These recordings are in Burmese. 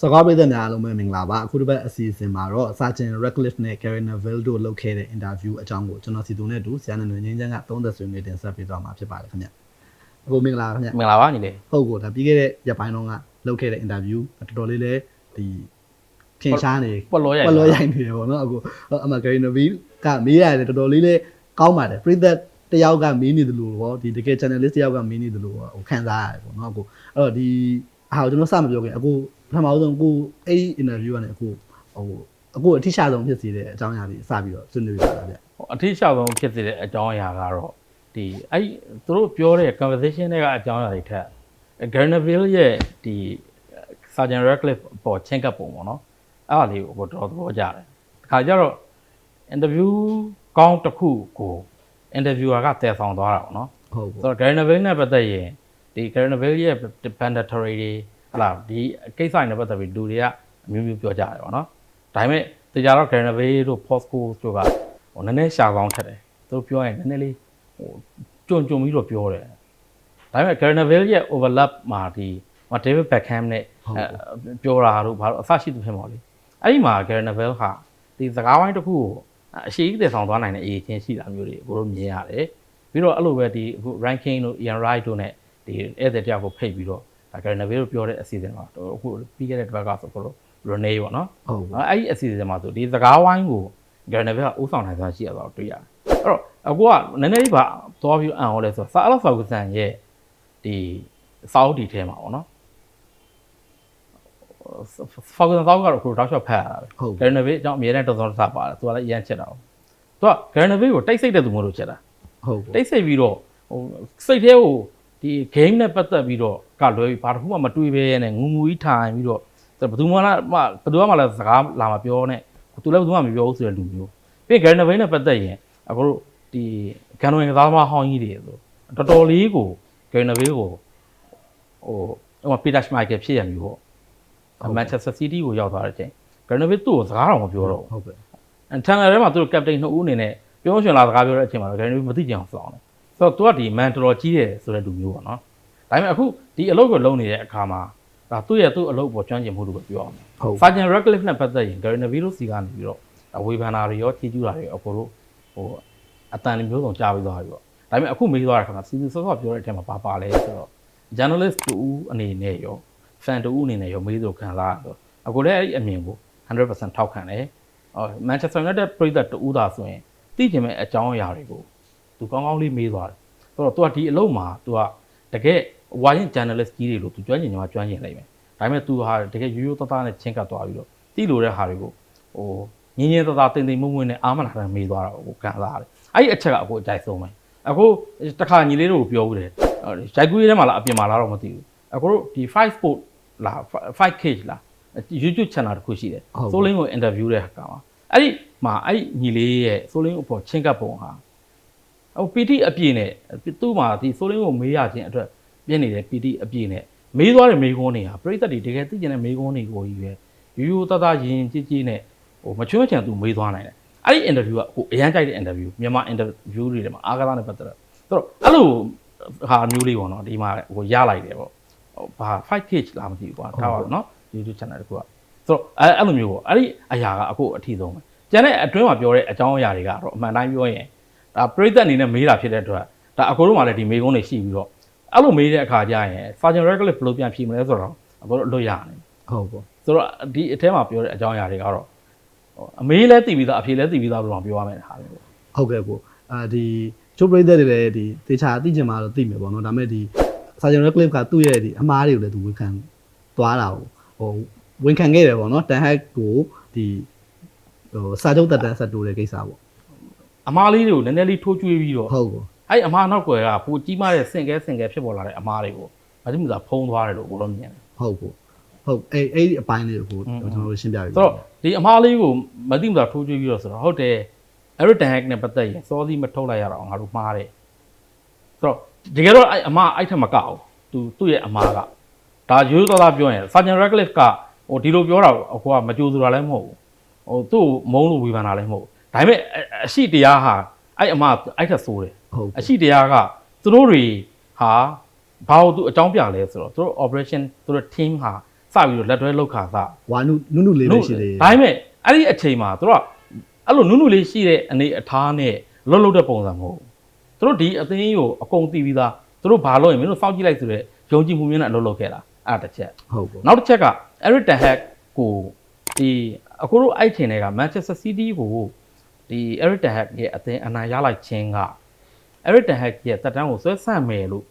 စကားပေးတဲ့များအားလုံးပဲမင်္ဂလာပါအခုတစ်ပတ်အစီအစဉ်မှာတော့ Sergeant Radcliffe နဲ့ Karen Neville တို့လုပ်ခဲ့တဲ့ interview အကြောင်းကိုကျွန်တော်စီသူနဲ့အတူဆရာနန္ဒငင်းချမ်းက30ဆွေးနွေးတင်ဆက်ပေးသွားမှာဖြစ်ပါတယ်ခင်ဗျအခုမင်္ဂလာပါခင်ဗျမင်္ဂလာပါညီလေးဟုတ်ကိုဒါပြီးခဲ့တဲ့ရက်ပိုင်းတုန်းကလုပ်ခဲ့တဲ့ interview တော်တော်လေးလဲဒီထင်ရှားနေပွက်လောရိုက်ပလောရိုက်နေတယ်ပေါ့နော်အခုအမ Karen Neville ကမေးရတယ်တော်တော်လေးလဲကောင်းပါတယ်ပြိသက်တယောက်ကမေးနေတယ်လို့ပေါ့ဒီတကယ် channelist တယောက်ကမေးနေတယ်လို့ဟိုခံစားရတယ်ပေါ့နော်အခုအဲ့တော့ဒီ အားကိုကျွန်တော်စမပြောခင်အခုပထမဆုံးကိုအဲ့ဒီ interview ကနေအခုဟိုအခုအထိရှာဆုံးဖြစ်စေတဲ့အကြောင်းအရာတွေစပြီးတော့ဆွေးနွေးပြတာဗျအထီးရှောက်ဆုံးဖြစ်စေတဲ့အကြောင်းအရာကတော့ဒီအဲ့သူတို့ပြောတဲ့ conversation တွေကအကြောင်းအရာတွေထက် Garnaville ရဲ့ဒီ Sergeant Radcliffe ပေါ်ချင်းကပ်ပုံပေါ့နော်အဲ့ဒါလေးကိုတော်တော်သဘောကျတယ်ဒီခါကျတော့ interview ကောင်းတစ်ခုကို interviewer ကတည်ဆောင်သွားတာပေါ့နော်ဟုတ်ဆိုပေါ့တော့ Garnaville နဲ့ပတ်သက်ရင် ဒီ Garnaville ရဲ့ mandatory တွေဟလာဒီကိစ္စနဲ့ပတ်သက်ပြီးလူတွေကအမျိုးမျိုးပြောကြတယ်ပေါ့နော်ဒါပေမဲ့တရားတော့ Garnaville တို့ Postco တို့ကဟိုနည်းနည်းရှာကောင်းထက်တယ်သူတို့ပြောရင်နည်းနည်းလေးဟိုကြုံကြုံပြီးတော့ပြောတယ်ဒါပေမဲ့ Garnaville ရဲ့ overlap မှာဒီဟို David Beckham နဲ့အဲပြောတာတို့ဘာလို့အဆရှိသူဖြစ်မော်လေအဲ့ဒီမှာ Garnaville ဟာဒီစကားဝိုင်းတစ်ခုကိုအရှိကြီးတည်ဆောင်သွားနိုင်တဲ့အရေးချင်းရှိတာမျိုးတွေကိုတို့မြင်ရတယ်ပြီးတော့အဲ့လိုပဲဒီအခု ranking တို့ Ian Wright တို့ ਨੇ ဒီဧည့်သည်တယောက်ကိုဖိတ်ပြီးတော့ဒါ Garnaville တို့ပြောတဲ့အစီအစဉ်မှာအခုပြီးခဲ့တဲ့တစ်ပတ်ကဆိုတော့ Rene ပေါ့နော်ဟုတ်ပေါ့အဲ့ဒီအစီအစဉ်မှာဆိုဒီစကားဝိုင်းကို Garnaville ကဥဆောင်နိုင်စွမ်းရှိရတော့တွေ့ရတယ်အဲ့တော့အခုကနည်းနည်းလေးပါသွားပြီးအံ့ဩလဲဆိုတော့ Sir Alex Ferguson ရဲ့ဒီစောက်ဒီထဲမှာပေါ့နော် Ferguson စောက်ကတော့အခုတောက်လျှောက်ဖတ်ရတာပဲဟုတ် Garnaville အကြောင်းအမြဲတမ်းတော်တော်စားပါတယ်သူကလည်းအရန်ချက်တာပေါ့သူက Garnaville ကိုတိတ်ဆိတ်တဲ့သူမျိုးလို့ချက်တာဟုတ်ပေါ့တိတ်ဆိတ်ပြီးတော့ဟိုစိတ်ထဲကို ဒီ game နဲ့ပတ်သက်ပြီးတော့ကလွဲပြီးဘာတစ်ခုမှမတွေးပဲနဲ့ငူငူကြီးထိုင်ပြီးတော့ဘယ်သူမှလာမဘယ်သူမှလည်းစကားလာမပြောနဲ့သူလည်းဘယ်သူမှမပြောဘူးဆိုတဲ့လူမျိုးပြီး Garnavin နဲ့ပတ်သက်ရင်အခုတို့ဒီကန်ဝင်ကစားသမားဟောင်းကြီးတွေဆိုတော်တော်လေးကို Garnavin ကိုဟိုဟိုပီတာရှမိုက်ကယ်ဖြစ်ရမျိုးပေါ့ Manchester City ကိုရောက်သွားတဲ့အချိန် Garnavin သူ့ကိုစကားတော့မပြောတော့ဘူးဟုတ်ကဲ့အန်တန်နယ်ထဲမှာသူတို့ကပတိန်နှစ်ဦးအနေနဲ့ပြောရှင်လာစကားပြောတဲ့အချိန်မှာဂိုင်းမသိကြအောင်စောင်းတယ်ဆို တော့သူကဒီမန်တော်တော်ကြီးတယ်ဆိုတဲ့လူမျိုးပေါ့နော်ဒါပေမဲ့အခုဒီအလုပ်ကိုလုပ်နေတဲ့အခါမှာဒါသူ့ရဲ့သူ့အလုပ်ပေါ်ကျွမ်းကျင်မှုလို့ပဲပြောအောင်ဟုတ်စာဂျန်ရက်လစ်နဲ့ပတ်သက်ရင်ဂိုင်းနဗီလိုစီကနေပြီးတော့ဝေဖန်တာတွေရောချီးကျူးတာတွေရောအကိုတို့ဟိုအတန်တွေမျိုးစုံကြားပြီးသွားပြီပေါ့ဒါပေမဲ့အခုမေးသွားတဲ့အခါမှာစီစီဆော့ဆော့ပြောတဲ့အထက်မှာပါပါလဲဆိုတော့ journalist တူအနေနဲ့ရော fan တူအနေနဲ့ရောမေးလို့ခံစားရတော့အခုလည်းအဲ့ဒီအမြင်ကို100%ထောက်ခံတယ်အော် Manchester United ပြည်သက်တူတာဆိုရင်သိကျင်မဲ့အကြောင်းအရာတွေကို သူကောင်းကောင်းလေးမေးသွားတယ်ဆိုတော့ तू ကဒီအလုပ်မှာ तू ကတကယ်ဝါရင် journalist ကြီးတွေလို့ तू ကျွမ်းကျင်ကြမှာကျွမ်းကျင်လိုက်မယ်ဒါပေမဲ့ तू ဟာတကယ်ရိုးရိုးသားသားနဲ့ချင်းကပ်သွားပြီးတော့တိလို့တဲ့ဟာတွေကိုဟိုငင်းငင်းသားသားတင်တင်မွမွနဲ့အာမနာနဲ့မေးသွားတာကိုခံစားရတယ်အဲ့ဒီအချက်ကအခုအကြိုက်ဆုံးပဲအခုတခါညီလေးတို့ကိုပြောဦးတယ်ရိုက်ကူးရေးထဲမှာလားအပြင်မှာလားတော့မသိဘူးအခုတို့ဒီ5 sport လား5 cage လား YouTube channel တစ်ခုရှိတယ်ဆိုလင်းကို interview တဲ့အခါမှာအဲ့ဒီမှာအဲ့ဒီညီလေးရဲ့ဆိုလင်းအပေါ်ချင်းကပ်ပုံဟာ ဟို PT အပြည့်နဲ့သူ့မှာဒီဆိုလင်းကိုမေးရခြင်းအတွက်ပြင်းနေတဲ့ PT အပြည့်နဲ့မေးသွားတဲ့မေးခွန်းတွေကပြိသက်တွေတကယ်သိကျင်တဲ့မေးခွန်းတွေကိုကြီးပဲရိုးရိုးသားသားရင်ကြည်ကြည်နဲ့ဟိုမချွတ်ချန်သူမေးသွားနိုင်တယ်အဲ့ဒီ interview ကဟိုအရန်ကြိုက်တဲ့ interview မြန်မာ interview တွေထဲမှာအားကစားနဲ့ပတ်သက်တော့ဆိုတော့အဲ့လိုဟာမျိုးလေးပေါ့နော်ဒီမှာဟိုရလိုက်တယ်ပေါ့ဟိုဘာ5 page လားမသိဘူးကွာထားပါတော့နော် YouTube channel တခုကဆိုတော့အဲ့အဲ့လိုမျိုးပေါ့အဲ့ဒီအရာကအခုအထီဆုံးပဲကျန်တဲ့အတွင်းမှာပြောတဲ့အကြောင်းအရာတွေကတော့အမှန်တိုင်းပြောရင် ဒါပရိသတ်အနေနဲ့မေးတာဖြစ်တဲ့အတွက်ဒါအကိုတို့မှလည်းဒီမေးခွန်းတွေရှိပြီးတော့အဲ့လိုမေးတဲ့အခါကျရင် Sergeant Radcliffe ဘယ်လိုပြန်ဖြေမလဲဆိုတော့အကိုတို့အလွတ်ရနေဟုတ်ပေါ့ဆိုတော့ဒီအထဲမှာပြောတဲ့အကြောင်းအရာတွေကတော့အမေးလည်းတည်ပြီးသားအဖေလည်းတည်ပြီးသားလို့တော့ပြောရမယ်ဟာမျိုးဟုတ်ကဲ့ကိုအာဒီချိုးပရိသတ်တွေလည်းဒီတေချာသိချင်မှာတော့သိမယ်ပေါ့နော်ဒါပေမဲ့ဒီစာဂျန်ရက် clip ကသူ့ရဲ့ဒီအမားတွေကိုလည်းသူဝန်ခံသွားတာကိုဟိုဝန်ခံခဲ့တယ်ပေါ့နော်တန်ဟက်ကိုဒီဟိုစာချုပ်တက်တန်းဆက်တိုးတဲ့ကိစ္စပေါ့ အမားလေးတွေကိုနည်းနည်းလေးထိုးကျွေးပြီးတော့ဟုတ်ကိုအဲ့အမားနောက်ကွယ်ကပိုကြီးမားတဲ့စင်ကဲစင်ကဲဖြစ်ပေါ်လာတဲ့အမားတွေကိုမသိမှုသာဖုံးသွားတယ်လို့ကိုတော့မြင်တယ်ဟုတ်ကိုဟုတ်အဲ့အဲ့ဒီအပိုင်းလေးကိုอืมကျွန်တော်တို့ရှင်းပြပြီဆိုတော့ဒီအမားလေးကိုမသိမှုသာထိုးကျွေးပြီးတော့ဆိုတော့ဟုတ်တယ် Eric Ten Hag နဲ့ပတ်သက်ရင်စောစီးမထုတ်လိုက်ရတော့ငါတို့မှားတယ်ဆိုတော့တကယ်တော့အဲ့အမားအဲ့ထက်မကအောင်သူသူ့ရဲ့အမားကဒါရိုးသားသားပြောရင် Sergeant Radcliffe ကဟိုဒီလိုပြောတာကိုအခုကမကြိုးဆိုတာလည်းမဟုတ်ဘူးဟိုသူ့ကိုမုန်းလို့ဝေဖန်တာလည်းမဟုတ်ဘူး ဒါပေမဲ့အအရှိတရားဟာအဲ့အမားအဲ့ထက်ဆိုးတယ်ဟုတ်အရှိတရားကသူတို့တွေဟာဘာလို့သူအကြောင်းပြလဲဆိုတော့သူတို့ operation သူတို့ team ဟာစပြီးတော့လက်တွဲလောက်ခါစဝါနုနုနုလေးပဲရှိသေးတယ်ဒါပေမဲ့အဲ့ဒီအချိန်မှာသူတို့ကအဲ့လိုနုနုလေးရှိတဲ့အနေအထားနဲ့လှုပ်လှုပ်တဲ့ပုံစံမဟုတ်ဘူးသူတို့ဒီအသင်းကြီးကိုအကုန်သိပြီးသားသူတို့ဘာလို့ရင်မင်းတို့စောင့်ကြည့်လိုက်ဆိုတဲ့ယုံကြည်မှုမျိုးနဲ့အလုပ်လုပ်ခဲ့တာအဲ့ဒါတစ်ချက်ဟုတ်ကိုနောက်တစ်ချက်က Eric Ten Hag ကိုဒီအခုတို့အဲ့ချိန်တွေက Manchester City ကို ဒီ Eric Ten Hag ရဲ့အသင်းအနိုင်ရလိုက်ခြင်းက Eric Ten Hag ရဲ့တက်တန်းကိုဆွဲဆန့်မယ်လို့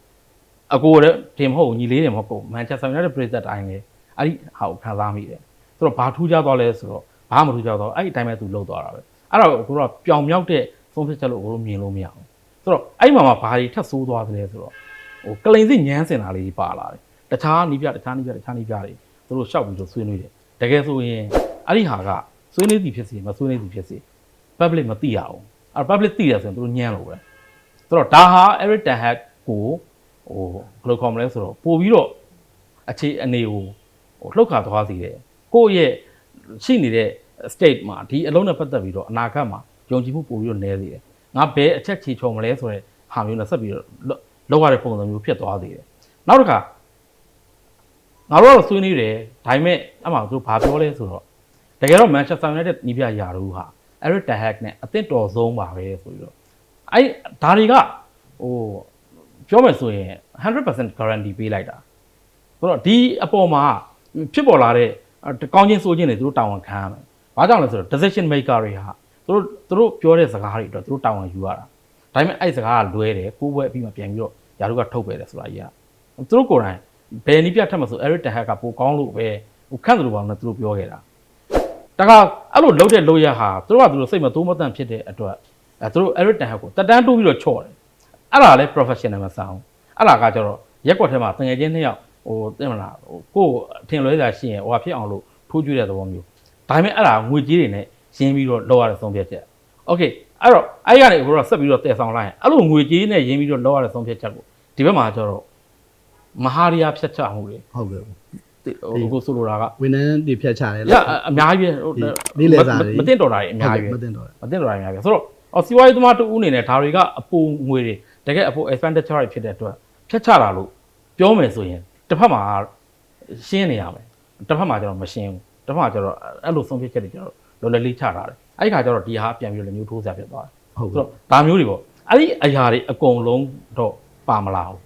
အကိုလည်းတင်မဟုတ်ဘူးညီလေးတယ်မဟုတ်ဘူး Manchester United ပြည်သက်တိုင်းလေအဲ့ဒီဟာကိုခံစားမိတယ်ဆိုတော့ဘာထူးခြားသွားလဲဆိုတော့ဘာမှမထူးခြားတော့အဲ့ဒီအတိုင်းပဲသူလှုပ်သွားတာပဲအဲ့တော့ကိုတော့ပျောင်မြောက်တဲ့သုံးဖြတ်ချက်လို့ကိုတို့မြင်လို့မရဘူးဆိုတော့အဲ့ဒီမှာမှာဘာတွေထပ်ဆိုးသွားသလဲဆိုတော့ဟိုကလိန်စစ်ညမ်းစင်တာလေးကြီးပါလာတယ်တခြားနီးပြတခြားနီးပြတခြားနီးပြတွေသူတို့ရှောက်ပြီးတော့ဆွေးနွေးတယ်တကယ်ဆိုရင်အဲ့ဒီဟာကဆွေးနွေးသည်ဖြစ်စီမဆွေးနွေးသည်ဖြစ်စီ public မသိရအောင်အဲ့ public သိရဆိုရင်သူတို့ညံ့လို့ပဲဆိုတော့ဒါဟာ Eric Ten Hag ကိုဟိုဘယ်လိုခေါ်မလဲဆိုတော့ပို့ပြီးတော့အခြေအနေကိုဟိုလှုပ်ခါသွားစေတယ်ကိုယ့်ရဲ့ရှိနေတဲ့ state မှာဒီအလုံးနဲ့ပတ်သက်ပြီးတော့အနာဂတ်မှာယုံကြည်မှုပို့ပြီးတော့နည်းစေတယ်ငါဘယ်အချက်ချီချုံမလဲဆိုတဲ့ဟာမျိုးနဲ့ဆက်ပြီးတော့လောက်ရတဲ့ပုံစံမျိုးဖြစ်သွားစေတယ်နောက်တစ်ခါငါတို့ကတော့ဆွေးနွေးတယ်ဒါပေမဲ့အမှသူတို့ဘာပြောလဲဆိုတော့တကယ်တော့ Manchester United နီးပြရာတို့ဟာ Eric Ten Hag နဲ့အသင့်တော်ဆုံးပါပဲဆိုပြီးတော့အဲ့ဒါတွေကဟိုပြောမယ်ဆိုရင်100% guarantee ပေးလိုက်တာဆိုတော့ဒီအပေါ်မှာဖြစ်ပေါ်လာတဲ့ကောင်းချင်းဆိုးချင်းတွေသူတို့တာဝန်ခံရမယ်။ဘာကြောင့်လဲဆိုတော့ decision maker တွေဟာသူတို့သူတို့ပြောတဲ့စကားတွေအတွက်သူတို့တာဝန်ယူရတာ။ဒါပေမဲ့အဲ့စကားကလွဲတယ်ကိုယ်ဘွဲအပြီးမှပြန်ပြီးတော့ယာတို့ကထုတ်ပယ်တယ်ဆိုတာကြီးကသူတို့ကိုယ်တိုင်ဘယ်နည်းပြထက်မှဆို Eric Ten Hag ကပိုကောင်းလို့ပဲဟိုခန့်တယ်လို့ပါလို့သူတို့ပြောခဲ့တာ။ တခါအဲ့လိုလုပ်တဲ့လုပ်ရဟာသူတို့ကသူတို့စိတ်မသိုးမတန့်ဖြစ်တဲ့အတွက်အဲသူတို့ Eric Ten Hag ကိုတက်တန်းတိုးပြီးတော့ချော့တယ်။အဲ့ဒါလည်း professional မဆန်ဘူး။အဲ့ဒါကကျတော့ရက်ကွက်ထဲမှာတငယ်ချင်းနှစ်ယောက်ဟိုသိမလားဟိုကိုယ်ထင်လွဲတာရှိရင်ဟိုဟာဖြစ်အောင်လို့ထိုးကျွေးတဲ့သဘောမျိုး။ဒါပေမဲ့အဲ့ဒါငွေကြေးတွေနဲ့ရင်းပြီးတော့လောက်ရတဲ့ဆုံးဖြတ်ချက်။ Okay အဲ့တော့အဲ့ဒီကနေကိုတော့ဆက်ပြီးတော့တည်ဆောင်လိုက်ရင်အဲ့လိုငွေကြေးနဲ့ရင်းပြီးတော့လောက်ရတဲ့ဆုံးဖြတ်ချက်ကိုဒီဘက်မှာကျတော့မဟာရီယာဖြတ်ချမှုတွေဟုတ်ကဲ့ အခုဆိုလိုတာကဝန်ထမ်းတွေဖြတ်ချတယ်လားအများကြီးပဲနေ့လယ်စာတွေမတင်တော်တာတွေအများကြီးပဲမတင်တော်တာမတင်တော်တာအများကြီးဆိုတော့အော်စီဝိုင်းသမားတူဦးအနေနဲ့ဒါတွေကအပူငွေတွေတကယ်အပူ expenditure တွေဖြစ်တဲ့အတွက်ဖြတ်ချတာလို့ပြောမယ်ဆိုရင်တစ်ဖက်မှာရှင်းနေရမယ်တစ်ဖက်မှာကျတော့မရှင်းဘူးတစ်ဖက်မှာကျတော့အဲ့လိုဆုံးဖြတ်ချက်တွေကျတော့လော်လလေးချတာတယ်အဲ့ဒီခါကျတော့ဒီဟာပြန်ပြီးလည်းမျိုးထိုးစရာဖြစ်သွားတယ်ဟုတ်ဆိုတော့ဒါမျိုးတွေပေါ့အဲ့ဒီအရာတွေအကုန်လုံးတော့ပါမလာဘူး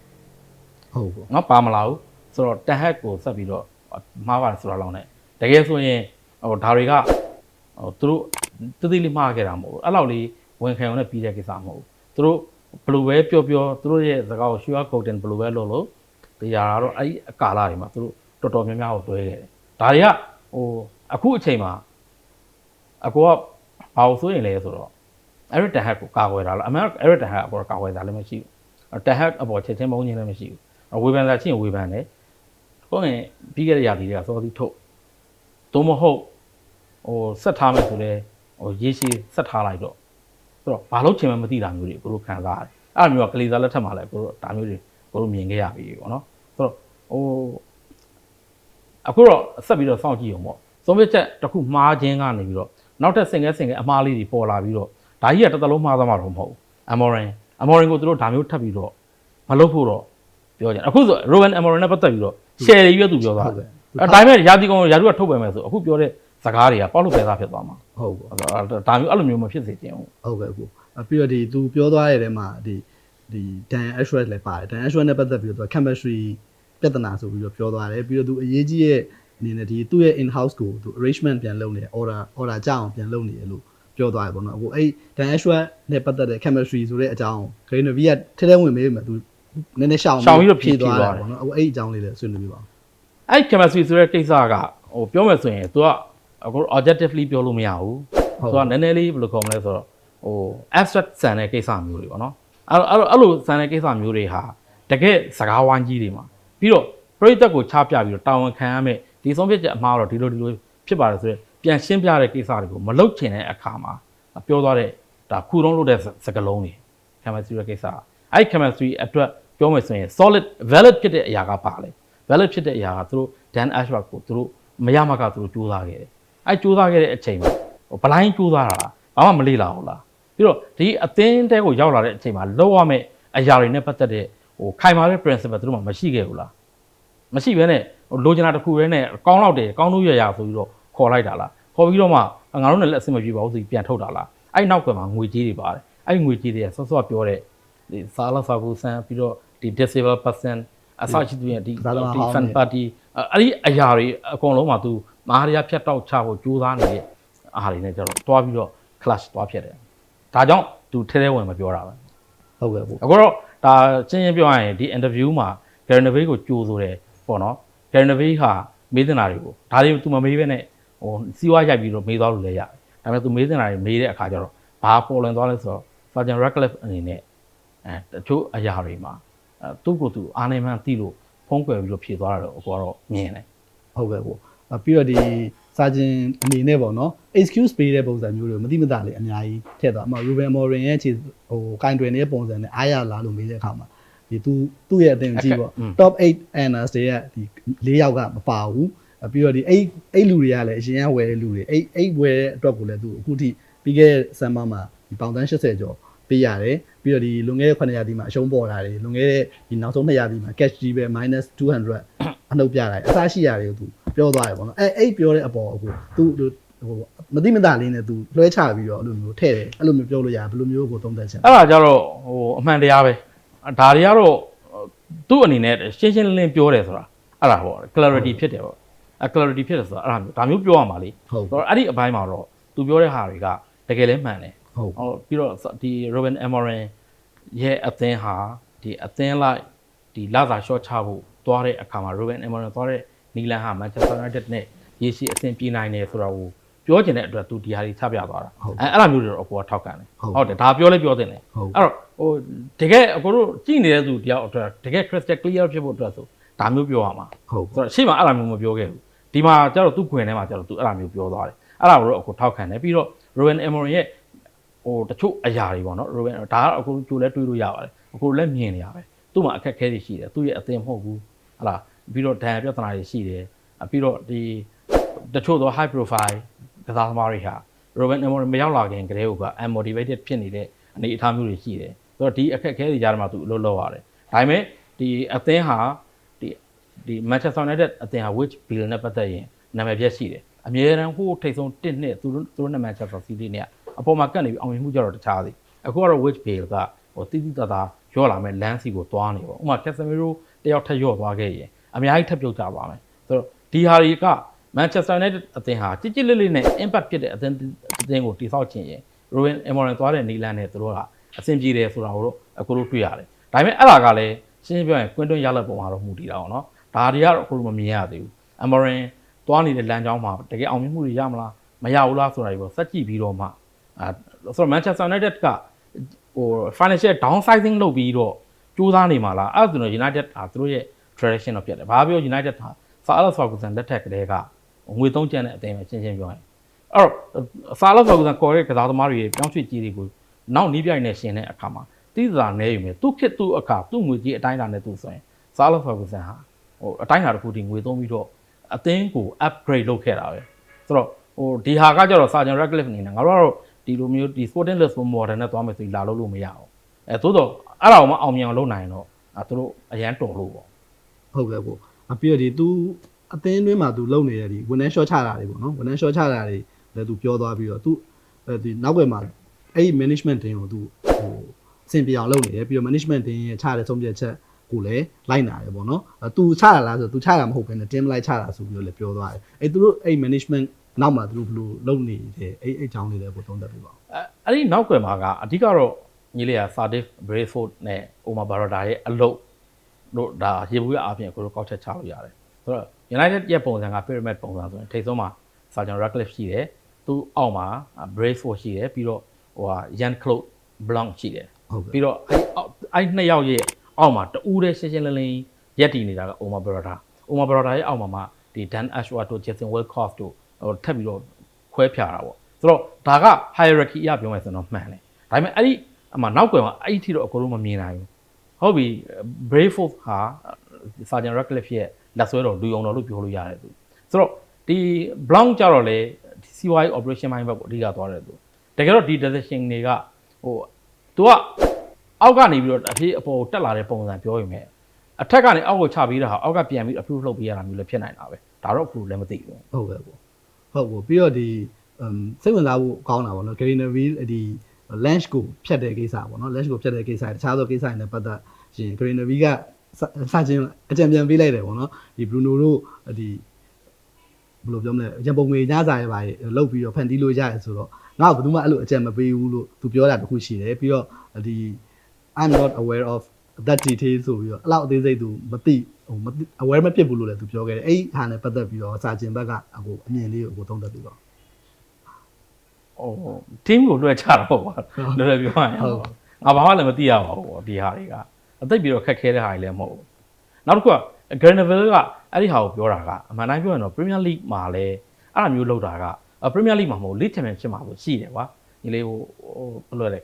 ဟုတ်ပေါ့နော်ပါမလာဘူးဆိုတော့တဟက်ကိုဆက်ပြီးတော့ မှားပါတယ်ဆိုတာလောက် ਨੇ တကယ်ဆိုရင်ဟိုဒါတွေကဟိုသူတို့တသိလေးမှားခဲ့တာမဟုတ်ဘူးအဲ့လောက်လေးဝန်ခံရုံနဲ့ပြီးတဲ့ကိစ္စမဟုတ်ဘူးသူတို့ဘယ်လိုပဲပြောပြောသူတို့ရဲ့စကားကို sure golden ဘယ်လိုပဲလုပ်လို့တရားတော့အဲ့ဒီအကာလတွေမှာသူတို့တော်တော်များများကိုတွဲခဲ့တယ်ဒါတွေကဟိုအခုအချိန်မှာအကောကဘာလို့ဆိုရင်လဲဆိုတော့ Eric Ten Hag ကိုကာကွယ်တာလားအမှန် Eric Ten Hag အပေါ်ကာကွယ်တာလည်းမရှိဘူး Ten Hag အပေါ်ချက်ချင်းမုန်းခြင်းလည်းမရှိဘူးဝေဖန်တာချင်းဝေဖန်တယ် ဟုတ်ရင်ပြီးခဲ့တဲ့ရာသီတွေကစောသီးထုတ်သို့မဟုတ်ဟိုဆက်ထားမယ်ဆိုလဲဟိုရေရှည်ဆက်ထားလိုက်တော့ဆိုတော့ဘာလို့ချင်မှမသိတာမျိုးတွေကိုတို့ခံစားရတယ်အဲ့လိုမျိုးကကလေးစားလက်ထက်မှာလည်းကိုတို့ဒါမျိုးတွေကိုတို့မြင်ခဲ့ရပြီပေါ့နော်ဆိုတော့ဟိုအခုတော့ဆက်ပြီးတော့စောင့်ကြည့်အောင်ပေါ့သုံးပြချက်တစ်ခုမှားခြင်းကနေပြီးတော့နောက်ထပ်စင်ကဲစင်ကဲအမှားလေးတွေပေါ်လာပြီးတော့ဒါကြီးကတစ်သလုံးမှားသွားမှာတော့မဟုတ်ဘူးအမော်ရင်အမော်ရင်ကိုတို့ဒါမျိုးထပ်ပြီးတော့မလုပ်ဖို့တော့ပြောကြတယ်အခုဆို Rowan Amorim နဲ့ပတ်သက်ပြီးတော့ share တွေရွက်သူပြောသွားဟုတ်တယ်ကဲ့အဲဒါပေမဲ့ရာသီကောင်ရာသီကထုတ်ပယ်မယ်ဆိုအခုပြောတဲ့စကားတွေကပေါက်လို့ပဲသားဖြစ်သွားမှာဟုတ်ကဲ့ဒါမျိုးအဲ့လိုမျိုးမဖြစ်စေချင်ဘူးဟုတ်ကဲ့ကိုပြီးတော့ဒီသူပြောသွားတဲ့ထဲမှာဒီဒီ Dan Ashworth လည်းပါတယ် Dan Ashworth နဲ့ပတ်သက်ပြီးတော့ chemistry ပြဿနာဆိုပြီးတော့ပြောသွားတယ်ပြီးတော့သူအရေးကြီးရဲ့ဒီအနေနဲ့ဒီသူ့ရဲ့ in house ကိုသူ arrangement ပြန်လုပ်နေတယ် order order ကြောင်းပြန်လုပ်နေတယ်လို့ပြောသွားတယ်ပေါ့နော်အခုအဲ့ Dan Ashworth နဲ့ပတ်သက်တဲ့ chemistry ဆိုတဲ့အကြောင်း Green Navy ကထဲထဲဝင်မေးမယ်သူ နည်းနည်းရှောင်ရှောင်ပြီးတော့ဖြေသွားဖြေတယ်သွားတယ်ပေါ့နော်အခုအဲ့ဒီအကြောင်းလေးလည်းဆွေးနွေးပြပါဦးအဲ့ chemistry ဆိုတဲ့ကိစ္စကဟိုပြောမယ်ဆိုရင် तू ကအခု objectively ပြောလို့မရဘူးဟုတ်သူကနည်းနည်းလေးဘယ်လိုခေါ်မလဲဆိုတော့ဟို abstract ဆန်တဲ့ကိစ္စမျိုးတွေပေါ့နော်အဲ့တော့အဲ့လိုအဲ့လိုဆန်တဲ့ကိစ္စမျိုးတွေဟာတကယ်စကားဝိုင်းကြီးတွေမှာပြီးတော့ပရိသတ်ကိုချပြပြီးတော့တာဝန်ခံရမယ်ဒီဆုံးဖြတ်ချက်အမှားတော့ဒီလိုဒီလိုဖြစ်ပါတယ်ဆိုတော့ပြန်ရှင်းပြတဲ့ကိစ္စတွေကိုမလုပ်ချင်တဲ့အခါမှာပြောသွားတဲ့ဒါခုတုံးလို့တဲ့စကားလုံးတွေ chemistry ရဲ့ကိစ္စအဲ့ chemistry အတွက် ပြောမယ်ဆိုရင် solid valid ဖြစ်တဲ့အရာကပါလေ valid ဖြစ်တဲ့အရာကသူတို့ Dan Ashworth ကိုသူတို့မရမကသူတို့စူးစမ်းခဲ့တယ်အဲ့စူးစမ်းခဲ့တဲ့အချိန်မှာဟိုဘလိုင်းစူးစမ်းတာလားဘာမှမလေ့လာဘူးလားပြီးတော့ဒီအသင်းတဲကိုရောက်လာတဲ့အချိန်မှာလောက်ရမယ့်အရာတွေနဲ့ပတ်သက်တဲ့ဟိုခိုင်မာတဲ့ principle သူတို့မှမရှိခဲ့ဘူးလားမရှိဘဲနဲ့ဟိုလိုချင်တာတစ်ခုတည်းနဲ့ကောင်းတော့တယ်ကောင်းလို့ရရဆိုပြီးတော့ခေါ်လိုက်တာလားခေါ်ပြီးတော့မှငါတို့နဲ့လက်အဆင်မပြေပါဘူးဆိုပြီးပြန်ထုတ်တာလားအဲ့နောက်ကမှငွေကြေးတွေပါတယ်အဲ့ငွေကြေးတွေကဆော့ဆော့ပြောတဲ့ဒီစာလာစာကူဆန်ပြီးတော့ ဒီ disabled person အစရှိသူရဲ့ဒီ fan party အဲ့ဒီအရာတွေအကုန်လုံးမှာသူမဟာရီယာဖြတ်တောက်ချဖို့ကြိုးစားနေတဲ့အားတွေနဲ့ကြတော့တွားပြီးတော့ clash တွားဖြစ်တယ်ဒါကြောင့်သူထဲထဲဝင်မပြောတာပဲဟုတ်ကဲ့ပေါ့အခုတော့ဒါချင်းချင်းပြောရရင်ဒီ interview မှာ Garnavay ကိုကြိုးဆိုတယ်ပေါ့နော် Garnavay ဟာမေးတင်တာတွေကိုဒါတွေ तू မမေးပဲနဲ့ဟိုစီးဝါရိုက်ပြီးတော့မေးသွားလို့လည်းရတယ်ဒါပေမဲ့ तू မေးတင်တာတွေမေးတဲ့အခါကျတော့ဘာပေါ်လွင်သွားလဲဆိုတော့ Sergeant Radcliffe အနေနဲ့အဲတချို့အရာတွေမှာ သူ့ကိုယ်သူအားနေမှန်းသိလို့ဖုံးကွယ်ပြီးတော့ဖြေသွားတာတော့အကောတော့မြင်တယ်ဟုတ်ကဲ့ပေါ့အပြီးတော့ဒီစာကျင်အနေနဲ့ပေါ့နော် excuse ပေးတဲ့ပုံစံမျိုးတွေမတိမတာလေးအများကြီးထည့်သွားအမ Ruben Morin ရဲ့ခြေဟိုကင်တွင်နေတဲ့ပုံစံနဲ့အားရလာလို့မေးတဲ့အခါမှာဒီသူသူ့ရဲ့အသင်ကြည့်ပေါ့ top 8 anners တွေကဒီ၄ယောက်ကမပါဘူးအပြီးတော့ဒီအဲ့အဲ့လူတွေကလည်းအရင်ကဝယ်တဲ့လူတွေအဲ့အဲ့ဝယ်တဲ့အတွက်ကိုလည်းသူအခုထိပြီးခဲ့တဲ့ဆမ်ဘာမှာဒီပေါင်တန်း80ကျော်ပေးရတယ် ပြီးတော့ဒီလွန်ခဲ့တဲ့900ရာသီမှာအရှုံးပေါ်လာတယ်လွန်ခဲ့တဲ့ဒီနောက်ဆုံး200ရာသီမှာ cash ကြီးပဲ -200 အနှုတ်ပြလိုက်အစားရှိရတယ်သူပြောသွားတယ်ပေါ့နော်အဲအဲ့ပြောတဲ့အပေါ်အခုသူဟိုမတိမတာလေးနဲ့သူလွှဲချပြီးတော့အဲ့လိုမျိုးထည့်တယ်အဲ့လိုမျိုးပြောလို့ရတယ်ဘယ်လိုမျိုးကိုသုံးသပ်ချင်လဲအဲ့ဒါကြတော့ဟိုအမှန်တရားပဲဒါတွေကတော့သူ့အနေနဲ့ရှင်းရှင်းလင်းလင်းပြောတယ်ဆိုတာအဲ့ဒါပေါ့ clarity ဖြစ်တယ်ပေါ့အဲ clarity ဖြစ်တယ်ဆိုတာအဲ့ဒါမျိုးဒါမျိုးပြောရမှာလေဟုတ်ဆိုတော့အဲ့ဒီအပိုင်းမှာတော့သူပြောတဲ့ဟာတွေကတကယ်လည်းမှန်တယ် ဟုတ်ဟောပြီးတော့ဒီ Robin Amorin ရဲ့အသင်းဟာဒီအသင်းလိုက်ဒီလာစာရှော့ချဖို့သွားတဲ့အခါမှာ Robin Amorin သွားတဲ့နီလန်ဟာ Manchester United နဲ့ရေရှည်အဆင်ပြေနိုင်တယ်ဆိုတော့ဟိုပြောချင်တဲ့အတွက်သူဒီဟာတွေချပြသွားတာအဲအဲ့လိုမျိုးတွေတော့အပေါ်ကထောက်ကန်တယ်ဟုတ်တယ်ဒါပြောလဲပြောတင်တယ်ဟုတ်အဲ့တော့ဟိုတကယ်အကိုတို့ကြည့်နေတဲ့သူတယောက်အတွက်တကယ် crystal clear ဖြစ်ဖို့အတွက်ဆိုဒါမျိုးပြောရမှာဟုတ်ဆိုတော့ရှေ့မှာအဲ့လိုမျိုးမပြောခဲ့ဘူးဒီမှာကျတော့သူ့ခွင်ထဲမှာကျတော့သူအဲ့လိုမျိုးပြောသွားတယ်အဲ့ဒါကိုတော့အခုထောက်ခံတယ်ပြီးတော့ Rowan Emory ရဲ့ ဟိုတချို့အရာတွေပေါ့နော် Rowan ဒါကအခုကြိုလဲတွေးလို့ရပါတယ်အခုလည်းမြင်နေရပဲသူ့မှာအခက်အခဲတွေရှိတယ်သူ့ရဲ့အသင်မဟုတ်ဘူးဟလာပြီးတော့ဒဏ်ရာပြဿနာတွေရှိတယ်အပြီးတော့ဒီတချို့သော high profile ကစားသမားတွေဟာ Rowan Emory မရောက်လာခင်ကတည်းက unmotivated ဖြစ်နေတဲ့အနေအထားမျိုးတွေရှိတယ်ဆိုတော့ဒီအခက်အခဲတွေကြားထဲမှာသူအလုပ်လုပ်ရတယ်ဒါပေမဲ့ဒီအသင်းဟာဒီဒီ Manchester United အသင်းဟာ which bill နဲ့ပတ်သက်ရင်နာမည်ပြက်ရှိတယ်အမြဲတမ်းဟိုထိတ်ဆုံး1နှစ်သူတို့သူတို့နဲ့ Manchester City နဲ့ အပေါ်မှာကတ်နေပြီးအောင်မြင်မှုကြတော့တခြားစီအခုကတော့ which bill ကဟိုတိတိတသားရော့လာမဲ့လမ်းစီကိုသွားနေပေါ့ဥပမာ Casemiro တယောက်ထပ်ရော့သွားခဲ့ရင်အများကြီးထပ်ပြုတ်ကြပါမယ်ဆိုတော့ဒီဟာတွေက Manchester United အသင်းဟာကြစ်ကြစ်လေးလေးနဲ့ impact ဖြစ်တဲ့အသင်းအသင်းကိုတိဆောက်ခြင်းရင် Rowan Emory သွားတဲ့နီလန်နဲ့သူတို့ကအဆင်ပြေတယ်ဆိုတာကိုတော့အခုတို့တွေ့ရတယ်ဒါပေမဲ့အဲ့ဒါကလည်းရှင်းရှင်းပြောရင်ကွင်းတွင်းရလက်ပုံမှာတော့မူတည်တာပေါ့နော်ဒါတွေကတော့အခုတို့မမြင်ရသေးဘူး Emory သွားနေတဲ့လမ်းကြောင်းမှာတကယ်အောင်မြင်မှုတွေရမလားမရဘူးလားဆိုတာတွေပေါ့စက်ကြည့်ပြီးတော့မှ အဲဆိုတော့ Manchester United ကဟို financial downsizing လုပ်ပြီးတော့ကြိုးစားနေမှာလားအဲ့ဒါဆိုတော့ United ဟာသူတို့ရဲ့ tradition တော့ဖြစ်တယ်ဘာပြော United ဟာ Sir Alex Ferguson လက်ထက်ကတည်းကငွေသုံးကျန်တဲ့အသင်းပဲရှင်းရှင်းပြောရင်အဲ့တော့ Sir Alex Ferguson ခေါ်တဲ့ကစားသမားတွေရဲ့ပြောင်းရွှေ့ကြီးတွေကိုနောက်နီးပြိုင်နဲ့ရှင်တဲ့အခါမှာတိကျနေယူမယ်သူ့ခစ်သူ့အခါသူ့ငွေကြီးအတိုင်းအတာနဲ့သူဆိုရင် Sir Alex Ferguson ဟာဟိုအတိုင်းအတာတစ်ခုတည်းငွေသုံးပြီးတော့အသင်းကို upgrade လုပ်ခဲ့တာပဲဆိုတော့ဟိုဒီဟာကကြတော့ Sergeant Radcliffe အနေနဲ့ငါတို့ကတော့ ဒီလိုမျိုးဒီ Sporting Lisbon model နဲ့သွားမယ်ဆိုရင်လာလို့လို့မရအောင်အဲသို့တော့အဲ့ဒါကိုမအောင်မြင်အောင်လုပ်နိုင်ရင်တော့အဲသူတို့အရန်တော်လို့ပေါ့ ဟုတ်ကဲ့ပေါ့အပြီးတော့ဒီ तू အသင်းတွင်းမှာ तू လုံနေတဲ့ဒီဝန်ထမ်း short ချတာတွေပေါ့နော်ဝန်ထမ်း short ချတာတွေလည်း तू ပြောသွားပြီးတော့ तू အဲဒီနောက်ွယ်မှာအဲ့ဒီ management တင်းကို तू ဟိုအဆင်ပြေအောင်လုပ်နေတယ်ပြီးတော့ management တင်းရဲ့ချတဲ့ဆုံးဖြတ်ချက် ကိုလည်းလိုက်နာတယ်ပေါ့နော်အဲသူချတာလားဆိုသူချတာမဟုတ်ဘဲနဲ့ team လိုက်ချတာဆိုပြီးတော့လည်းပြောသွားတယ်အဲသူတို့အဲ့ management နောက်မှာသူတို့ဘယ်လိုလုပ်နေတယ်အဲ့အဲ့အကြောင်းလေးလည်းကိုသုံးသပ်ပြပါဦးအဲအဲ့ဒီနောက်ကွယ်မှာကအဓိကတော့ညီလေးက Sardif Brayford နဲ့ Omar Barada ရဲ့အလုပ်တို့ဒါရေဘူးရအပြင်ကိုတို့ကောက်ချက်ချလို့ရတယ်ဆိုတော့ United ရဲ့ပုံစံက pyramid ပုံစံဆိုရင်ထိပ်ဆုံးမှာ Sergeant Ratcliffe ရှိတယ်သူအောက်မှာ Brayford ရှိတယ်ပြီးတော့ဟိုဟာ Jan Claude Blanc ရှိတယ်ဟုတ်ကဲ့ပြီးတော့အဲ့အောက်အဲ့နှစ်ယောက်ရဲ့အောက်မှာတူးတဲ့ရှင်းရှင်းလင်းလင်းရက်တည်နေတာက Omar Barada Omar Barada ရဲ့အောက်မှာမှဒီ Dan Ashworth တို့ Jason Wilcox တို့ ဟိုထပ်ပြီးတော့ခွဲဖြာတာပေါ့ဆိုတော့ဒါက hierarchy အရပြောမယ်ဆိုတော့မှန်တယ်ဒါပေမဲ့အဲ့ဒီအမှနောက်ကွယ်မှာအဲ့ဒီထိတော့အကုန်လုံးမမြင်နိုင်ဘူးဟုတ်ပြီ Brayford ဟာ Sergeant Ratcliffe ရဲ့လက်ဆွဲတော်လူယုံတော်လို့ပြောလို့ရတယ်သူဆိုတော့ဒီ Blanc ကြတော့လေ CY operation ဘိုင်းဘက်ကိုအဓိကသွားတယ်သူတကယ်တော့ဒီ decision တွေကဟို तू ကအောက်ကနေပြီးတော့အဖြစ်အပေါ်တက်လာတဲ့ပုံစံပြောရင်ပဲအထက်ကနေအောက်ကိုချပေးတာဟာအောက်ကပြန်ပြီး approve လုပ်ပေးရတာမျိုးလည်းဖြစ်နိုင်တာပဲဒါတော့အခုလည်းမသိဘူးဟုတ်ကဲ့ပေါ့ ဟုတ်ပေါ့ပြီးတော့ဒီအမ်စိတ်ဝင်စားဖို့ကောင်းတာပေါ့နော် Green Reveal ဒီ launch ကိုဖြတ်တဲ့ကိစ္စပေါ့နော် launch ကိုဖြတ်တဲ့ကိစ္စတခြားသောကိစ္စတွေနဲ့ပတ်သက်ရင် Green Reveal ကစစချင်းအကြံပြန်ပေးလိုက်တယ်ပေါ့နော်ဒီ Bruno တို့ဒီဘယ်လိုပြောမလဲရန်ပုံငွေညစာရပါလောက်ပြီးတော့ဖန်တီးလို့ရတယ်ဆိုတော့ငါ့ကိုဘယ်သူမှအဲ့လိုအကြံမပေးဘူးလို့သူပြောတာတခုရှိတယ်ပြီးတော့ဒီ I'm not aware of that detail ဆိုပြီးတော့အဲ့လောက်အသေးစိတ်သူမသိဟိုမသိ aware မဖြစ်ဘူးလို့လည်းသူပြောခဲ့တယ်အဲ့ဒီဟာနဲ့ပတ်သက်ပြီးတော့စာကျင်ဘက်ကအခုအမြင်လေးကိုအခုသုံးသပ်ပြီးတော့ဟို team ကိုလွှဲချတာပေါ့ကွာလွယ်လွယ်ပြောရရင်ဟုတ်ငါဘာမှလည်းမသိရပါဘူးပေါ့ဒီဟာတွေကအသိပြီးတော့ခက်ခဲတဲ့ဟာတွေလည်းမဟုတ်ဘူးနောက်တစ်ခုက Granville ကအဲ့ဒီဟာကိုပြောတာကအမှန်တိုင်းပြောရင်တော့ Premier League မှာလည်းအဲ့လိုမျိုးလုပ်တာက Premier League မှာမဟုတ် League Championship မှာဆိုရှိတယ်ကွာဒီလေးဟိုဟိုဘယ်လိုလဲ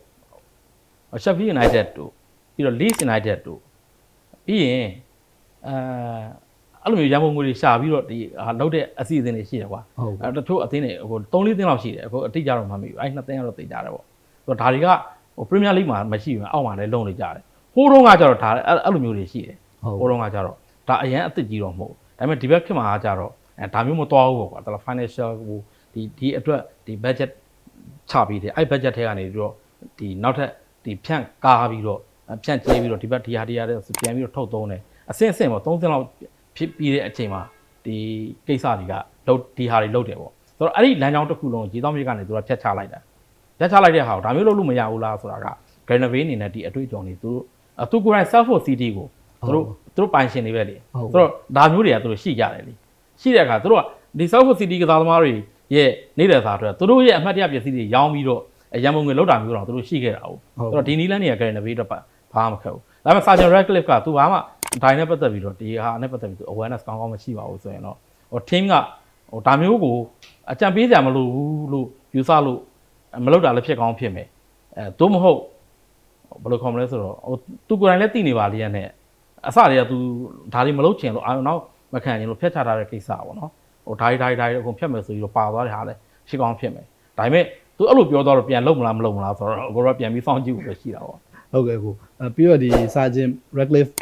Sheffield United တို့ ပြီးတော့ Leeds United တို့ပြီးရင်အဲအဲ့လိုမျိုးရန်ပုံငွေတွေရှာပြီးတော့ဒီဟာလုပ်တဲ့အစီအစဉ်တွေရှိတယ်ကွာဟုတ်အဲတချို့အသင်းတွေဟို3-4သင်းလောက်ရှိတယ်အခုအတိအကျတော့မမှီဘူးအဲ့နှစ်သင်းကတော့သိကြတယ်ပေါ့ဆိုတော့ဒါတွေကဟို Premier League မှာမရှိဘူးအောက်မှာလည်းလုံနေကြတယ်ဟိုးတုန်းကကျတော့ဒါအဲ့အဲ့လိုမျိုးတွေရှိတယ်ဟုတ်ဟိုးတုန်းကကျတော့ဒါအရန်အသစ်ကြီးတော့မဟုတ်ဘူးဒါပေမဲ့ဒီဘက်ခေတ်မှာကကျတော့အဲဒါမျိုးမသွားဘူးပေါ့ကွာဒါ financial ဟိုဒီဒီအတွက်ဒီ budget ချပြီးတယ်အဲ့ budget ထဲကနေပြီးတော့ဒီနောက်ထပ်ဒီဖြန့်ကားပြီးတော့ ဖြန့်ကျဲပြီးတော့ဒီဘက်ဒီဟာဒီဟာတဲ့ပြန်ပြီးတော့ထုတ်သုံးတယ်အဆင့်အဆင့်ပေါ့30လောက်ဖြစ်ပြီးတဲ့အချိန်မှာဒီကိစ္စတွေကလုတ်ဒီဟာတွေလုတ်တယ်ပေါ့ဆိုတော့အဲ့ဒီလမ်းကြောင်းတစ်ခုလုံးရေတောင်းမြေကနေသူကဖြတ်ချလိုက်တာဖြတ်ချလိုက်တဲ့ဟာကိုဒါမျိုးလုပ်လို့မရဘူးလားဆိုတာက Granavay အနေနဲ့ဒီအတွေ့အကြုံတွေသူတို့သူကိုယ်တိုင် self for city ကိုသူတို့သူတို့ပိုင်ရှင်တွေပဲလေဟုတ်ဆိုတော့ဒါမျိုးတွေကသူတို့ရှိကြတယ်လေရှိတဲ့အခါသူတို့ကဒီ self for city ကစားသမားတွေရဲ့နေတဲ့စားအတွက်သူတို့ရဲ့အမှတ်တရပစ္စည်းတွေရောင်းပြီးတော့ရန်ပုံငွေလောက်တာမျိုးတော့သူတို့ရှိခဲ့တာဟုတ်ဆိုတော့ဒီနီလန်းတွေက Granavay တော့ ဘာမှမခက်ဘူးဒါပေမဲ့ Sergeant Radcliffe ကသူဘာမှဒိုင်းနဲ့ပတ်သက်ပြီးတော့ဒီဟာနဲ့ပတ်သက်ပြီးသူ awareness ကောင်းကောင်းမရှိပါဘူးဆိုရင်တော့ဟို team ကဟိုဒါမျိုးကိုအကြံပေးကြမလို့ဘူးလို့ယူဆလို့မလုပ်တာလည်းဖြစ်ကောင်းဖြစ်မယ်အဲသို့မဟုတ်ဘယ်လိုခေါ်မလဲဆိုတော့ဟိုသူကိုယ်တိုင်လည်းသိနေပါလေရနဲ့အစတည်းကသူဒါတွေမလုပ်ချင်လို့အာနောက်မခံချင်လို့ဖျက်ချထားတဲ့ကိစ္စပေါ့နော်ဟိုဓာတ်ဓာတ်ဓာတ်အကုန်ဖျက်မယ်ဆိုပြီးတော့ပါသွားတဲ့ဟာလည်းဖြစ်ကောင်းဖြစ်မယ်ဒါပေမဲ့သူအဲ့လိုပြောတော့ပြန်လုံမလားမလုံမလားဆိုတော့အကိုတော့ပြန်ပြီးစောင့်ကြည့်ဖို့ပဲရှိတာပေါ့ ဟုတ်ကဲ့ကိုအဲပြီးတော့ဒီ Sergeant Radcliffe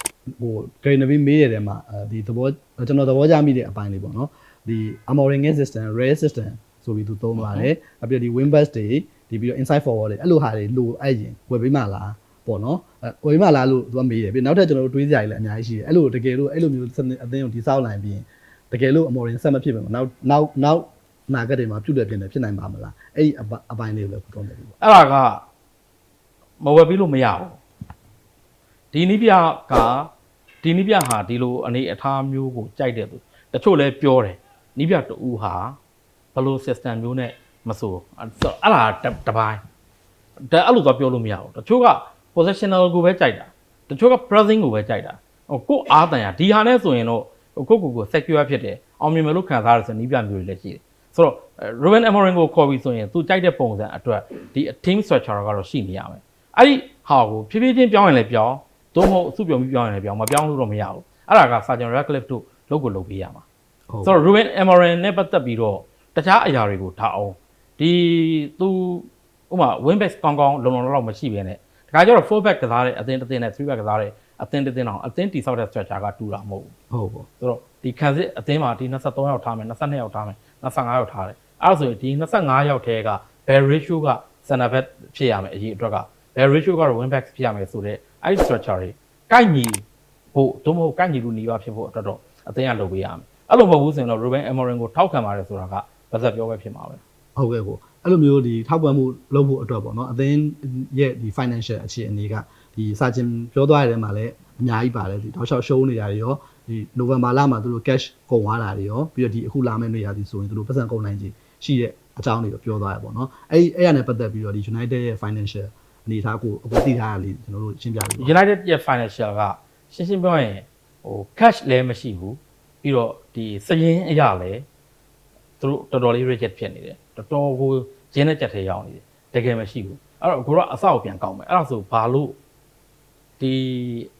ဟို Green Reveal မေးရတဲ့မှာအဲဒီသဘောကျွန်တော်သဘောကျမိတဲ့အပိုင်းလေးပေါ့နော်ဒီ armoring system rare system ဆိုပြီးသူသုံးပါတယ်အပြီးတော့ဒီ wing bus တွေဒီပြီးတော့ inside forward တွေအဲ့လိုဟာတွေလိုအဲ့ရင်ဝယ်ပေးမှလားပေါ့နော်အဲဝယ်ပေးမှလားလို့သူကမေးတယ်ပြီးနောက်ထပ်ကျွန်တော်တို့တွေးစရာတွေလည်းအများကြီးရှိတယ်အဲ့လိုတကယ်လို့အဲ့လိုမျိုးစနစ်အသင်းကိုဒီစောက်နိုင်ပြီးရင်တကယ်လို့ armoring ဆက်မဖြစ်ဘူးနောက်နောက်နောက်နာဂတ်တွေမှာပြုတ်တယ်ပြင်တယ်ဖြစ်နိုင်ပါမလားအဲ့ဒီအပအပိုင်းလေးကိုလည်းကိုသုံးတယ်ပေါ့အဲ့ဒါက မဝယ်ပြီးလို့မရဘူးဒီနိပြကဒီနိပြဟာဒီလိုအနေအထားမျိုးကိုကြိုက်တဲ့သူတချို့လည်းပြောတယ်နိပြတူဟာဘယ်လို system မျိုးနဲ့မဆိုအဲ့ဆိုအဲ့ဒါတစ်တစ်ပိုင်းဒါအဲ့လိုတော့ပြောလို့မရဘူးတချို့က positional ကိုပဲကြိုက်တာတချို့က pressing ကိုပဲကြိုက်တာဟိုကိုယ်အားတန်ရဒီဟာနဲ့ဆိုရင်တော့ဟိုကိုယ့်ကိုယ်ကို secure ဖြစ်တယ်အောင်မြင်မယ်လို့ခံစားရတဲ့ဆိုနိပြမျိုးတွေလည်းရှိတယ်ဆိုတော့ Ruben Amorim ကိုခေါ်ပြီးဆိုရင်သူကြိုက်တဲ့ပုံစံအတွက်ဒီ team structure ကတော့ရှိနေရမယ် အဲ့ဒီဟာကိုဖြည်းဖြည်းချင်းပြောင်းရင်လည်းပြောင်းသို့မဟုတ်အစုပြုံပြီးပြောင်းရင်လည်းပြောင်းမပြောင်းလို့တော့မရဘူးအဲ့ဒါက Sergeant Radcliffe တို့လုပ်ကိုလုပ်ပေးရမှာဟုတ်ဆိုတော့ Ruben Amorim နဲ့ပတ်သက်ပြီးတော့တခြားအရာတွေကိုထားအောင်ဒီသူဥပမာ win back ကောင်းကောင်းလုံလုံလောက်လောက်မရှိဘဲနဲ့တခါကျတော့ four back ကစားတဲ့အသင်းတစ်သင်းနဲ့ three back ကစားတဲ့အသင်းတစ်သင်းအောင်အသင်းတိဆောက်တဲ့ structure ကတူတာမဟုတ်ဘူးဟုတ်ပေါ့ဆိုတော့ဒီခံစစ်အသင်းမှာဒီ23ယောက်ထားမယ်22ယောက်ထားမယ်25ယောက်ထားတယ်အဲ့ဒါဆိုရင်ဒီ25ယောက်ထဲက bell ratio က center back ဖြစ်ရမယ်အရေးအတွက်က bell ratio ကတော့ win back ဖြစ်ရမယ်ဆိုတော့အဲ့ဒီ structure တွေကိုက်ညီဖို့သို့မဟုတ်ကန့်ညီလူနေပါဖြစ်ဖို့အတွက်တော့အသင်းကလုပ်ပေးရမယ်အဲ့လိုမဟုတ်ဘူးဆိုရင်တော့ Ruben Amorim ကိုထောက်ခံပါတယ်ဆိုတာကပါသက်ပြောပဲဖြစ်မှာပဲဟုတ်ကဲ့ကိုအဲ့လိုမျိုးဒီထောက်ပံ့မှုလုပ်ဖို့အတွက်ပေါ့နော်အသင်းရဲ့ဒီ financial အခြေအနေကဒီစာချင်းပြောသွားတဲ့မှာလည်းအများကြီးပါတယ်ဒီတောက်လျှောက်ရှုံးနေတာတွေရောဒီ November လမှာသူတို့ cash ကုန်သွားတာတွေရောပြီးတော့ဒီအခုလာမယ့်နေရာဒီဆိုရင်သူတို့ပတ်စံကုန်နိုင်ကြီးရှိတဲ့အကြောင်းတွေကိုပြောသွားရပေါ့နော်အဲ့အဲ့ရနဲ့ပတ်သက်ပြီးတော့ဒီ United ရဲ့ financial အနေအထားကိုအခုသိထားရလေးကျွန်တော်တို့ရှင်းပြပေးပါ United ရဲ့ financial ကရှင်းရှင်းပြောရင်ဟို cash လည်းမရှိဘူးပြီးတော့ဒီစရင်အရာလည်းသူတို့တော်တော်လေး reject ဖြစ်နေတယ်တော်တော်ကိုရင်းနဲ့ကြက်ထဲရောက်နေတယ်တကယ်မရှိဘူးအဲ့တော့ကိုတော့အဆောက်ပြန်ကောင်းမယ်အဲ့ဒါဆိုဘာလို့ဒီ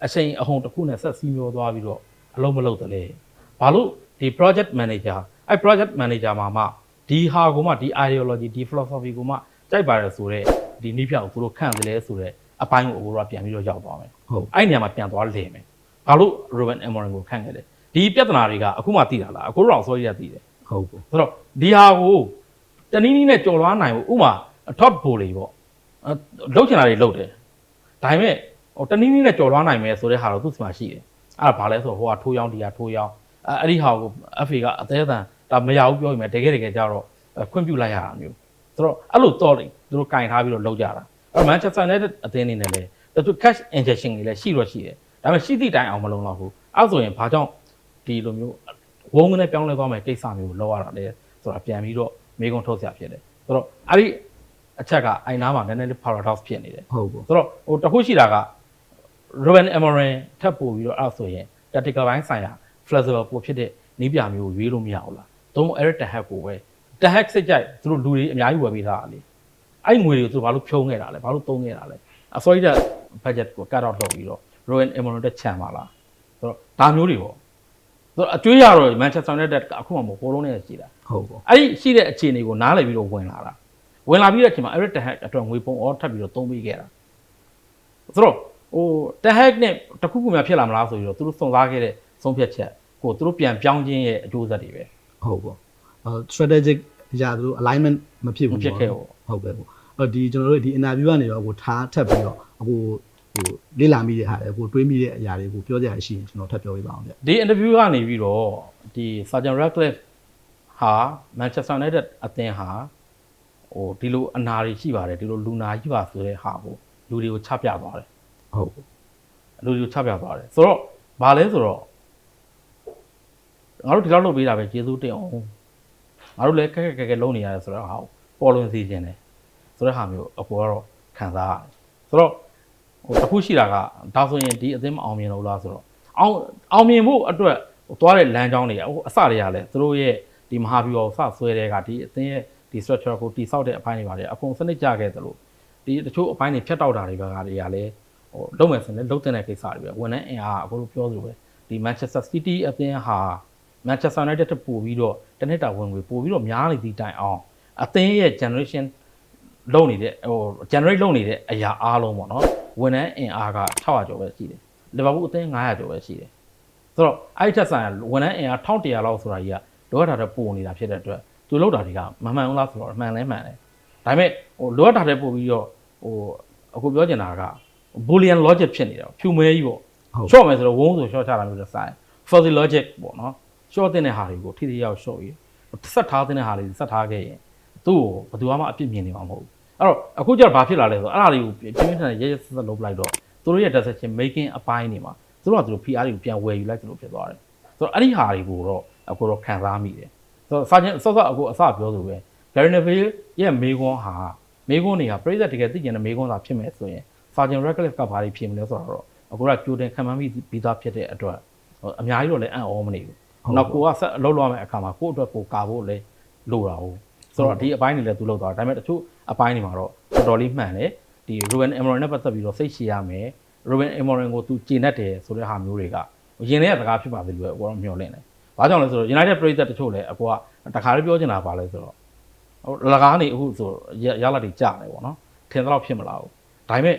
အချိန်အဟုန်တစ်ခုနဲ့ဆက်စီးမျောသွားပြီးတော့အလုံးမလုံးတယ်လေဘာလို့ဒီ project manager အဲ့ project manager မှာမှဒီဟာကိုမှဒီ ideology ဒီ philosophy ကိုမှကြိုက်ပါတယ်ဆိုတော့ ဒီနိပြောက်ကိုသူတို့ခန့်တယ်လေဆိုတော့အပိုင်းကိုကိုတော့ပြန်ပြီးတော့ရောက်သွားမယ်ဟုတ်အဲ့ဒီနေရာမှာပြန်သွားလည်မယ်ဘာလို့ Ruben Amorim ကိုခန့်ခဲ့တယ်ဒီပြဿနာတွေကအခုမှသိတာလားအခုတော့ဆော်ရရသိတယ်ဟုတ်ပေါ့ဆိုတော့ဒီဟာကိုတနည်းနည်းနဲ့ကြော်လွှားနိုင်ဖို့ဥမာ top goal တွေပေါ့အဲလှုပ်ချင်တာတွေလှုပ်တယ်ဒါပေမဲ့ဟိုတနည်းနည်းနဲ့ကြော်လွှားနိုင်မယ်ဆိုတဲ့ဟာတော့သူ့စီမှာရှိတယ်အဲ့ဒါဘာလဲဆိုတော့ဟိုကထိုးရောင်းဒီကထိုးရောင်းအဲအဲ့ဒီဟာကို FA ကအသေးအံဒါမရဘူးပြောရင်တကယ်တကယ်ကြတော့ခွင့်ပြုလိုက်ရတာမျိုး ဆိုတော့အဲ့လိုတော့လေသူတို့ကင်ထားပြီးတော့လှုပ်ကြတာအဲ့ Manchester United အသင်းအနေနဲ့လည်းသူ cash injection တွေလည်းရှိတော့ရှိတယ်ဒါပေမဲ့ရှိသည့်တိုင်အောင်မလုံလောက်ဘူးအဲ့ဆိုရင်ဘာကြောင့်ဒီလိုမျိုးဝုန်းကနေပြောင်းလဲသွားမယ်ကိစ္စမျိုးကိုလောက်ရတာလေဆိုတာပြန်ပြီးတော့မေးခွန်းထုတ်စရာဖြစ်တယ်ဆိုတော့အဲ့ဒီအချက်ကအိုင်နာမှာနည်းနည်းလေး paradox ဖြစ်နေတယ်ဟုတ်ပေါ့ဆိုတော့ဟိုတစ်ခုရှိတာက Ruben Amorim ထပ်ပို့ပြီးတော့အဲ့ဆိုရင် tactical ဘိုင်းဆိုင်ရာ flexible ပို့ဖြစ်တဲ့နီးပြမျိုးကိုရွေးလို့မရဘူးလားသုံး Eric Ten Hag ကိုပဲ Ten Hag စိတ်ကြိုက်သူတို့လူတွေအများကြီးဝယ်ပေးထားတာလေအဲ့ငွေတွေကိုသူဘာလို့ဖြုံးခဲ့တာလဲဘာလို့သုံးခဲ့တာလဲအစောကြီးတဲ့ budget ကို cut out လုပ်ပြီးတော့ Ruben Amorim တက်ချန်ပါလားဆိုတော့ဒါမျိုးတွေပေါ့ဆိုတော့အကျွေးရတော့ Manchester United ကအခုမှမပေါ်လုံးနဲ့ရှိတာဟုတ်ပေါ့အဲ့ဒီရှိတဲ့အခြေအနေကိုနားလည်ပြီးတော့ဝင်လာတာဝင်လာပြီးတဲ့အချိန်မှာ Eric Ten Hag အတွက်ငွေပုံအောထပ်ပြီးတော့သုံးပေးခဲ့တာဆိုတော့ဟို Ten Hag နဲ့တခုခုများဖြစ်လာမလားဆိုပြီးတော့သူတို့စုံစားခဲ့တဲ့ဆုံးဖြတ်ချက်ကိုသူတို့ပြန်ပြောင်းခြင်းရဲ့အကျိုးဆက်တွေပဲဟုတ်ပေါ့အဲ strategic အရာသူတို့ alignment မဖြစ်ဘူးမဖြစ်ခဲ့ဘူးဟုတ်ကဲ့ပေါ့အဲ့ဒီကျွန်တော်တို့ဒီ interview ကနေတော့ကိုထားထပ်ပြီးတော့အခုဟိုလေ့လာမိတဲ့ဟာတွေကိုတွေးမိတဲ့အရာတွေကိုပြောကြရရှိရင်ကျွန်တော်ထပ်ပြောပြပါအောင်ဗျဒီ interview ကနေပြီးတော့ဒီ Sergeant Ratcliffe ဟာ Manchester United အသင်းဟာဟိုဒီလိုအနာတွေရှိပါတယ်ဒီလိုလူနာကြီးပါဆိုတဲ့ဟာကိုလူတွေကိုချပြသွားတယ်ဟုတ်ပေါ့လူတွေကိုချပြသွားတယ်ဆိုတော့ဘာလဲဆိုတော့ငါတို့ဒီလောက်လုပ်ပေးတာပဲကျေးဇူးတင်အောင် ငါတို့လည်းခက်ခက်ခက်ခက်လုပ်နေရတယ်ဆိုတော့ဟာပေါ်လွင်စီခြင်းတယ်ဆိုတဲ့ဟာမျိုးအပေါ်ကတော့ခံစားရတယ်ဆိုတော့ဟိုတစ်ခုရှိတာကဒါဆိုရင်ဒီအသင်းမအောင်မြင်လို့လားဆိုတော့အောင်အောင်မြင်ဖို့အတွက်ဟိုသွားတဲ့လမ်းကြောင်းတွေကဟိုအစတွေကလည်းသူတို့ရဲ့ဒီမဟာဗျူဟာကိုစဆွဲတဲ့ကဒီအသင်းရဲ့ဒီ structure ကိုတိဆောက်တဲ့အပိုင်းတွေပါတယ်အကုန်စနစ်ကျခဲ့တယ်လို့ဒီတချို့အပိုင်းတွေဖြတ်တောက်တာတွေဘက်ကတွေကလည်းဟိုလုံးမယ်ဆိုရင်လည်းလုံးတဲ့ကိစ္စတွေပဲဝန်ထမ်းအင်အားအခုလိုပြောသလိုပဲဒီ Manchester City အသင်းဟာ Manchester United တက်ပို့ပြီးတော့ တနစ်တာဝင်ငွေပို့ပြီးတော့များနေသည့်တိုင်အောင်အသင်းရဲ့ generation လုံးနေတဲ့ဟို generate လုံးနေတဲ့အရာအားလုံးပေါ့နော်ဝန်ထမ်းအင်အားက600ကျော်ပဲရှိတယ်လီဗာပူးအသင်း900ကျော်ပဲရှိတယ်ဆိုတော့အဲ့ဒီထက်ဆိုင်ဝန်ထမ်းအင်အား1100လောက်ဆိုတာကြီးကလောကဓာတ်ပို့နေတာဖြစ်တဲ့အတွက်သူလောက်တာတွေကမမှန်ဘူးလားဆိုတော့အမှန်လဲမှန်တယ်ဒါပေမဲ့ဟိုလောကဓာတ်ပို့ပြီးတော့ဟိုအခုပြောချင်တာက boolean logic ဖြစ်နေတာဖြူမဲကြီးပေါ့ဟုတ် short မယ်ဆိုတော့ဝုန်းဆို short ချတာမျိုးတစ်ဆိုင် fuzzy logic ပေါ့နော် short တဲ့ဟာတွေကိုထိထိရောက် short ရေးဆက်ထားတဲ့ဟာတွေဆက်ထားခဲ့ရင်သူ့ကိုဘယ်သူမှအပြစ်မြင်နေမှာမဟုတ်ဘူးအဲ့တော့အခုကျတော့ဘာဖြစ်လာလဲဆိုတော့အဲ့ဒါတွေကိုပြင်းပြင်းထန်ထန်ရဲရဲဆက်ဆက်လုပ်လိုက်တော့သူတို့ရဲ့ decision making အပိုင်းတွေမှာသူတို့ကသူတို့ PR တွေကိုပြန်ဝယ်ယူလိုက်သူတို့ဖြစ်သွားတယ်ဆိုတော့အဲ့ဒီဟာတွေကိုတော့အခုတော့ခံစားမိတယ်ဆိုတော့စာချင်းဆော့ဆော့အခုအစပြောသူပဲ Gary Neville ရဲ့မေကွန်းဟာမေကွန်းတွေကပြည်သက်တကယ်သိကျင်တဲ့မေကွန်းသာဖြစ်မယ်ဆိုရင် Sergeant Ratcliffe ကဘာတွေဖြစ်မလဲဆိုတော့အခုကကြိုတင်ခံမှန်းပြီးပြီးသားဖြစ်တဲ့အတွက်ဟိုအများကြီးတော့လည်းအံ့ဩမနေဘူး။ နောက်ကိုကဆက်အလုပ်လုပ်ရမယ့်အခါမှာကိုယ့်အတွက်ကိုကာဖို့လည်းလိုတာဟုတ်။ဆိုတော့ဒီအပိုင်းတွေလည်းသူလုပ်သွားတယ်။ဒါပေမဲ့တချို့အပိုင်းတွေမှာတော့တော်တော်လေးမှန်တယ်။ဒီ Ruben Amorim နဲ့ပတ်သက်ပြီးတော့စိတ်ရှည်ရမယ်။ Ruben Amorim ကိုသူကျင့်တတ်တယ်ဆိုတဲ့ဟာမျိုးတွေကရင်ထဲကစကားဖြစ်ပါသေးလို့ပဲကိုတော့မျှော်လင့်တယ်။ဘာကြောင့်လဲဆိုတော့ United ပြည်သက်တချို့လည်းအကွာတခါလေးပြောချင်တာပါလဲဆိုတော့ဟိုလကားနေအခုဆိုရလာတွေကြာနေပေါ့နော်။ထင်သလောက်ဖြစ်မလာဘူး။ဒါပေမဲ့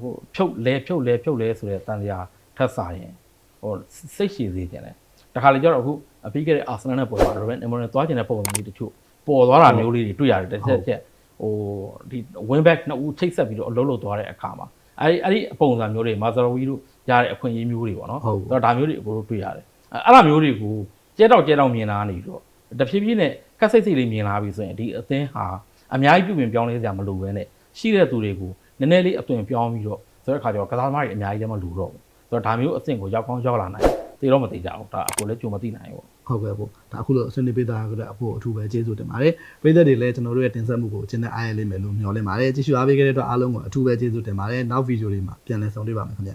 ဟိုဖြုတ်လဲဖြုတ်လဲဖြုတ်လဲဆိုတဲ့တန်တရားထပ်စားရင်ဟိုစိတ်ရှည်စေခြင်းတယ်တ ခါလေကျတော့အခုအပြီးခဲ့တဲ့အာဆင်နယ်နဲ့ပေါ်မှာ Ruben Amorim သွားကျင်တဲ့ပုံစံမျိုးတချို့ပေါ်သွားတာမျိုးလေးတွေတွေ့ရတယ်တစ်ချက်ချက်ဟိုဒီ win back နှစ်ဦးချိတ်ဆက်ပြီးတော့အလုံးလုံးသွားတဲ့အခါမှာအဲဒီအဲ့ဒီပုံစံမျိုးတွေမာဇာရဝီတို့ဟရတဲ့အခွင့်အရေးမျိုးတွေပေါ့နော်ဟုတ်ကဲ့ဆိုတော့ဒါမျိုးတွေအကိုတို့တွေ့ရတယ်အဲအဲ့ဒါမျိုးတွေကိုကျဲတော့ကျဲတော့မြင်လာနေပြီးတော့တဖြည်းဖြည်းနဲ့ကက်စိတ်စိတ်လေးမြင်လာပြီဆိုရင်ဒီအသင်းဟာအများကြီးပြုပြင်ပြောင်းလဲစရာမလိုဘဲနဲ့ရှိတဲ့သူတွေကိုနည်းနည်းလေးအသွင်ပြောင်းပြီးတော့ဆိုတဲ့အခါကျတော့ကစားသမားတွေအများကြီးလည်းမလိုတော့ဘူးဆိုတော့ဒါမျိုးအသင့်ကိုရောက်ကောင်းရောက်လာနိုင်တယ် သိတော့မသိကြဘူးဒါအကိုလည်းကြုံမသိနိုင်ဘူးပေါ့ဟုတ်ကဲ့ပေါ့ဒါအခုလို့အစနေပေးတာကြတဲ့အဖို့အထူးပဲကျေးဇူးတင်ပါတယ်ပြည်သက်တွေလည်းကျွန်တော်တို့ရဲ့တင်ဆက်မှုကိုကျင်းတဲ့အားရလိမ့်မယ်လို့မျှော်လင့်ပါတယ်ကြည့်ရှုအားပေးခဲ့တဲ့အတွက်အားလုံးကိုအထူးပဲကျေးဇူးတင်ပါတယ်နောက်ဗီဒီယိုတွေမှာပြန်လည်ဆုံတွေ့ပါမယ်ခင်ဗျ